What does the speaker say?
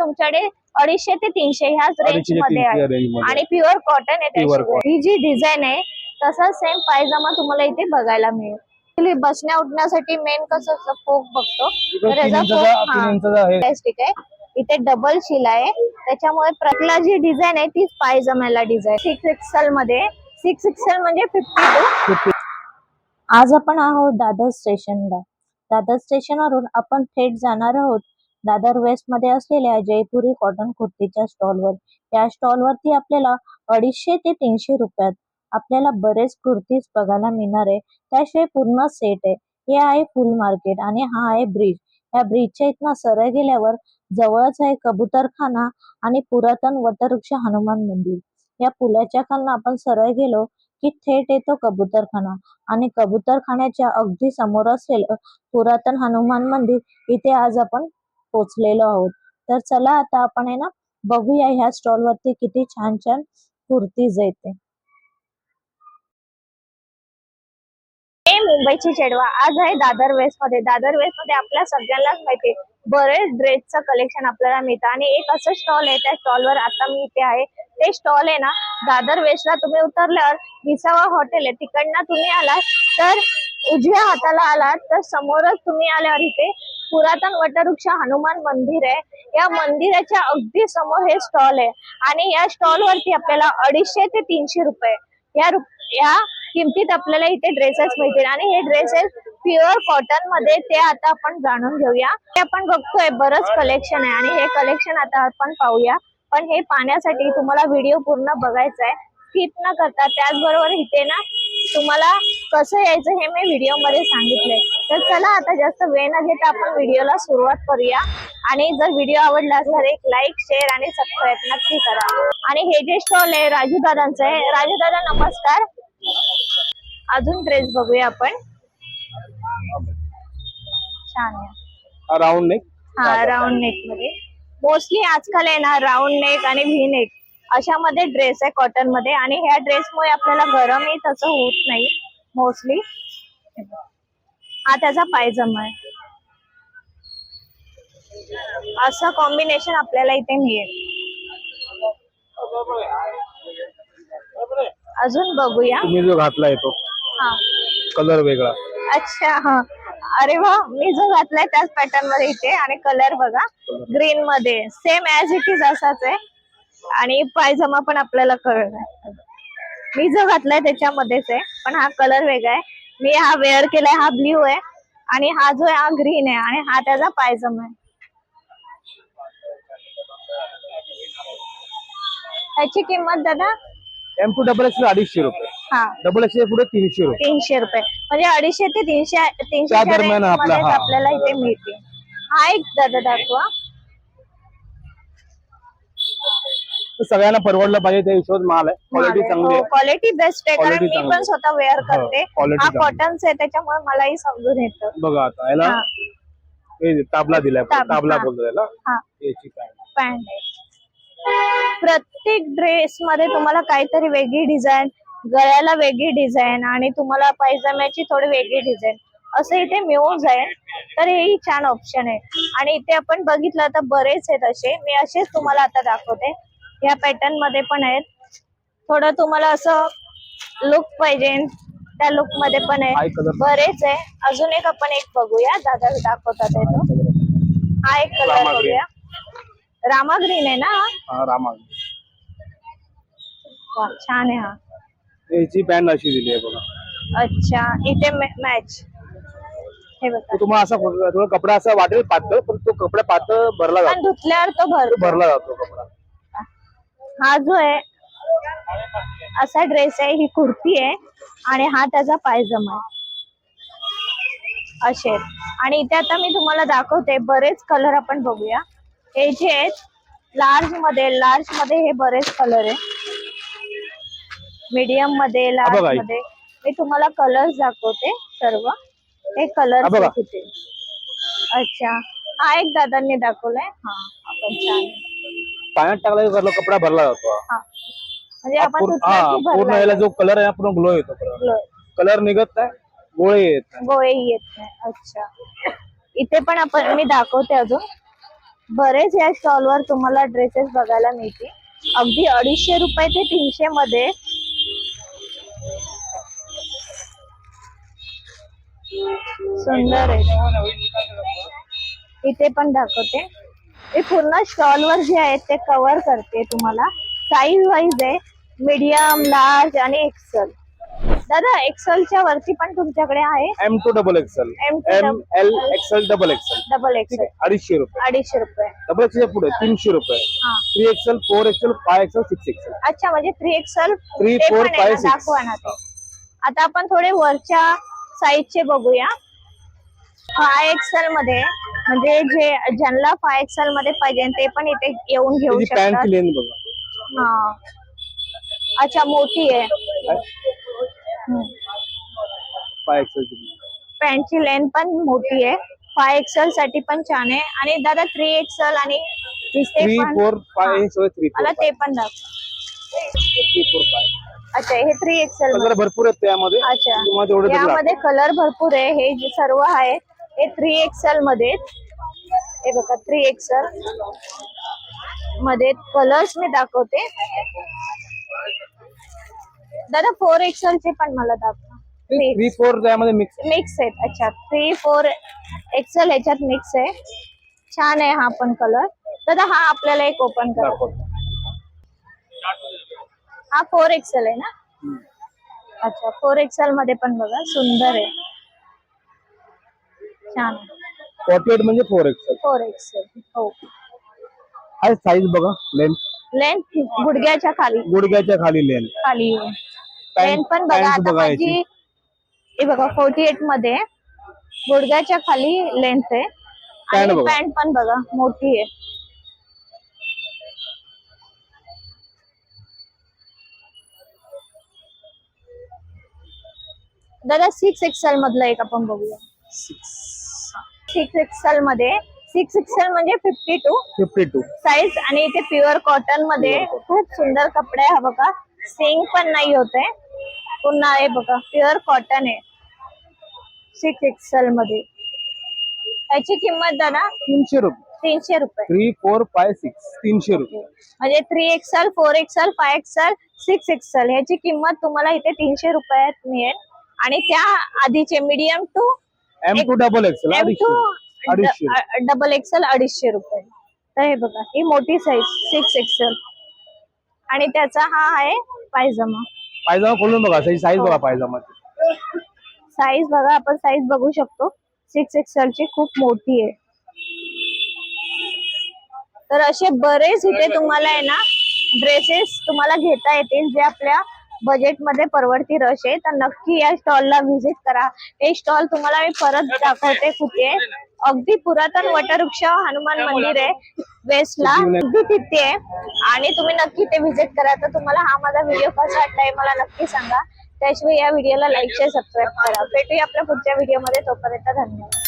तुमच्याकडे अडीचशे ते तीनशे ह्याच रेंजमध्ये आहे. आणि प्युअर कॉटन आहे. ही जी डिझाईन आहे तसाच सेम पायजामा तुम्हाला इथे बघायला मिळेल. बसण्या उठण्यासाठी मेन कसं फोक बघतो. तर याचा फोक हा इंचाचा आहे. इथे डबल शिला आहे. त्याच्यामुळे प्रतला जी डिझाईन आहे तीच पायजमाला डिझाईन सिक्स एक्सेल मध्ये. सिक्स एक्सेल म्हणजे फिफ्टी टू आज आपण आहोत दादर स्टेशनला दादर स्टेशनवरून आपण थेट जाणार आहोत दादर वेस्टमध्ये असलेल्या जयपुरी कॉटन कुर्तीच्या स्टॉलवर या स्टॉलवरती आपल्याला अडीचशे ते तीनशे रुपयात आपल्याला बरेच कुर्तीज बघायला मिळणार आहे. त्याशिवाय पूर्ण सेट आहे. हे आहे फुल मार्केट आणि हा आहे ब्रिज या ब्रिजच्या इथनं सरळ गेल्यावर जवळच आहे कबूतरखाना आणि पुरातन वटवृक्ष हनुमान मंदिर. या पुलाच्या खालनं आपण सरळ गेलो की थेट येतो कबूतरखाना आणि कबूतरखान्याच्या अगदी समोर असेल पुरातन हनुमान मंदिर. इथे आज आपण पोचलेलो आहोत. तर चला आता आपण आहे ना बघूया ह्या स्टॉल वरती किती छान छान कुर्तीज येते मुंबईची चेडवा आज आहे दादर वेस्टमध्ये. दादर वेस्टमध्ये आपल्या सगळ्यांनाच माहिती बरेच ड्रेसचं कलेक्शन आपल्याला मिळतं. आणि एक असं स्टॉल आहे त्या स्टॉलवर आता मी इथे आहे. ते स्टॉल आहे ना दादर वेस्टला तुम्ही उतरल्यावर विसावा हॉटेल आहे. तिकडनं तुम्ही आलात तर उजव्या हाताला आलात तर समोरच तुम्ही आल्यावर इथे पुरातन वटवृक्ष हनुमान मंदिर आहे. या मंदिराच्या अगदी समोर हे स्टॉल आहे. आणि या स्टॉल वरती आपल्याला अडीचशे ते तीनशे रुपये या या किमतीत आपल्याला इथे ड्रेसेस मिळतील. आणि हे ड्रेसेस प्युअर कॉटनमध्ये ते आता आपण जाणून घेऊया. हे आपण बघतोय बरंच कलेक्शन आहे. आणि हे कलेक्शन आता आपण पाहूया. पण हे पाहण्यासाठी तुम्हाला व्हिडिओ पूर्ण बघायचा आहे. स्किप न करता त्याचबरोबर इथे ना तुम्हाला कसं यायचं हे मी व्हिडिओमध्ये सांगितलंय. तर चला आता जास्त वेळ न घेता आपण व्हिडिओला सुरुवात करूया. आणि जर व्हिडिओ आवडला असेल तर एक लाईक शेअर आणि सबस्क्राईब नक्की करा. आणि हे जे स्टॉल आहे राजू दादांचं आहे. राजू दादा नमस्कार. अजून ड्रेस बघूया आपण. छान आहे. Round neck. हा राऊंड नेकमध्ये मोस्टली आजकाल आहे ना राऊंड नेक आणि व्ही नेक. अशामध्ये ड्रेस आहे कॉटनमध्ये आणि ह्या ड्रेसमुळे आपल्याला गरमही तसं होत नाही मोस्टली हा त्याचा पायजमा आहे. असं कॉम्बिनेशन आपल्याला इथे मिळेल. अजून बघूया. तुम्ही जो घातलाय तो हा. कलर वेगळा. अच्छा हा. अरे वा मी जो घातलाय त्याच पॅटर्नमध्ये इथे. आणि कलर बघा ग्रीन मध्ये. सेम ऍज इट इज असाच आहे. आणि पायजमा पण आपल्याला कळणार. मी जो घातलाय त्याच्यामध्येच आहे पण हा कलर वेगळा आहे. मी हा वेअर केलाय हा ब्ल्यू आहे. आणि हा जो आहे हा ग्रीन आहे. आणि हा त्याचा पायजमा आहे. ह्याची किंमत दादा? एम टू डबल एक्स अडीचशे रुपये. हा. डबल एक्स पुढे तीनशे रुपये. तीनशे रुपये. म्हणजे अडीचशे ते तीनशे तीनशे. आपल्याला इथे मिळते हा एक दादा दाखवा. तर सगळ्यांना परवडलं पाहिजे त्या हिशोब माल आहे. क्वालिटी चांगली आहे. क्वालिटी बेस्ट आहे. कारण Quality मी चांगली पण आहे. स्वतः वेअर करते. quality हा चांगली. कॉटनचा आहे त्याच्यामुळे मलाही समजून येतं. बघा आता याला हा. हे ताबला दिलाय ताब- ताबला हा. बोलतो त्याला हा. याची काय पॅन्ट आहे. प्रत्येक ड्रेस मध्ये तुम्हाला काहीतरी वेगळी डिझाईन गळ्याला वेगळी डिझाईन आणि तुम्हाला पायजाम्याची थोडी वेगळी डिझाईन असं इथे मिळून जाईल तर हेही छान ऑप्शन आहे. आणि इथे आपण बघितलं तर बरेच आहेत असे. मी असेच तुम्हाला आता दाखवते. या पॅटर्नमध्ये पण आहेत. थोडं तुम्हाला असं लुक पाहिजे. त्या लुकमध्ये पण आहे. बरेच आहे. अजून एक आपण एक बघूया. दादा दाखवतात तो. हा एक कलर. बघूया. रामा ग्रीन आहे ना? हा रामा छान आहे हा. याची पॅन्ट अशी दिली आहे बघा. अच्छा इथे मॅच हे बघा. तुम्हाला असा थोडा कपडा असा वाटेल पातळ पण तो कपडा पातळ भरला जातो. धुतल्यावर तो भर तो भरला जातो कपडा. हा जो आहे असा ड्रेस आहे ही कुर्ती आहे आणि हा त्याचा पायजमा आहे. असे. आणि इथे आता मी तुम्हाला दाखवते बरेच कलर आपण बघूया. हे जे आहेत लार्जमध्ये लार्जमध्ये हे बरेच कलर आहे. मीडियममध्ये लार्ज. मध्ये. मी तुम्हाला कलर्स दाखवते सर्व. हे कलर अच्छा. हा एक दादांनी दाखवलाय. हा आपण छान. पाण्यात टाकला की कलर- कपडा भरला जातो. हा. म्हणजे हा, आपण पूर्ण धुतला की पूर्ण भरला याला. जो कलर आहे ना पूर्ण ग्लो येतो. कलर निघत नाही गोळे येत नाही. गोळे येत नाही. अच्छा. इथे पण आपण मी दाखवते अजून. बरेच या स्टॉलवर तुम्हाला ड्रेसेस बघायला मिळतील. अगदी अडीचशे रुपये ते तीनशे मध्ये. सुंदर आहे. इथे पण दाखवते. हे पूर्ण स्टॉल वर जे आहेत ते कव्हर करते तुम्हाला. साईज वाईज आहे मीडियम लार्ज आणि एक्सल दादा एक्सलच्या वरती पण तुमच्याकडे आहे? M to double XL M L XL double XL double XL अडीचशे रुपये. अडीचशे रुपये. डबल एक्सेल पुढे तीनशे रुपये. हा. Three XL four XL five XL six XL अच्छा म्हणजे three XL four, five, six. दाखवा ना ते. आता आपण थोडे वरच्या साईजचे बघूया. फाय एक्सेल मध्ये म्हणजे जे ज्यांना फाय एक्सेल मध्ये पाहिजे ते पण इथे येऊन घेऊ त्याची शकतात. लेन बघा. हा. अच्छा मोठी आहे. एक्सेल पॅन्टची लेंथ पण मोठी आहे. फाय एक्सेल साठी पण छान आहे. आणि दादा थ्री एक्सेल आणि थ्री पण फोर फाय सगळे थ्री मला फोर ते पण दाखव. थ्री फोर फाय अच्छा हे थ्री एक्सेल कलर भरपूर आहेत त्यामध्ये. अच्छा. तुम्हाला तेवढे तरी यामध्ये कलर भरपूर आहे. हे जे सर्व आहे हे थ्री एक्सेल मध्ये हे बघा थ्री एक्सेल मध्ये कलर्स मी दाखवते. दादा फोर एक्सेल चे पण मला दाखवा. थ्री फोर मिक्स मिक्स आहेत अच्छा. थ्री फोर एक्सेल ह्याच्यात मिक्स आहे. छान आहे हा पण कलर दादा हा आपल्याला एक ओपन करा. हा फोर एक्सेल आहे ना? अच्छा फोर एक्सेल मध्ये पण बघा सुंदर आहे. छान. फॉर्टी एट म्हणजे फोर एक्सेल फोर एक्सेल हो. हा साईज बघा लेंथ लेंथ गुडघ्याच्या खाली. गुडघ्याच्या खाली लेंथ खाली. लेंथ पण बघा pants आता बघा माझी. हे बघा फोर्टी एटमध्ये गुडघ्याच्या खाली लेंथ आहे. Pant आणि बघा. पॅन्ट पण बघा मोठी आहे. दादा सिक्स एक्सेल मधलं एक आपण बघूया. सिक्स एक्सेल मध्ये. सिक्स एक्सेल म्हणजे fifty two fifty two size आणि इथे प्युअर कॉटनमध्ये खूप सुंदर कपडे आहे हा बघा. सिंग पण नाही होते. पुन्हा हे बघा प्युअर कॉटन आहे. सिक्स एक्सेल मध्ये. त्याची किंमत दादा? तीनशे रुपये. तीनशे रुपये. थ्री फोर फाय सिक्स तीनशे रुपये. म्हणजे three XL four XL five XL six XL ह्याची किंमत तुम्हाला इथे तीनशे रुपयात मिळेल. आणि त्या आधीचे medium to M to double XL अडीचशे अडीचशे डबल एक्सेल अडीचशे रुपये. तर हे बघा ही मोठी साईज सिक्स एक्सेल आणि त्याचा हा आहे पायजमा. पायजामा खोलून बघा साईज बघा पायजामाची. साईज बघा आपण साईज बघू शकतो. सिक्स एक्सेल ची खूप मोठी आहे. तर असे बरेच इथे तुम्हाला आहे ना ड्रेसेस तुम्हाला घेता येतील जे आपल्या बजेटमध्ये परवडतील असे तर नक्की या स्टॉलला व्हिजिट करा. हे स्टॉल तुम्हाला मी परत दाखवते कुठे आहे. अगदी पुरातन वटवृक्ष हनुमान मंदिर आहे. वेस्टला अगदी तिथे आहे. आणि तुम्ही नक्की ते व्हिजिट करा. तर तुम्हाला हा माझा व्हिडिओ कसा वाटलाय मला नक्की सांगा. त्याशिवाय या व्हिडिओला लाईक शेअर सबस्क्राईब करा. भेटूया आपल्या पुढच्या व्हिडिओमध्ये तोपर्यंत धन्यवाद.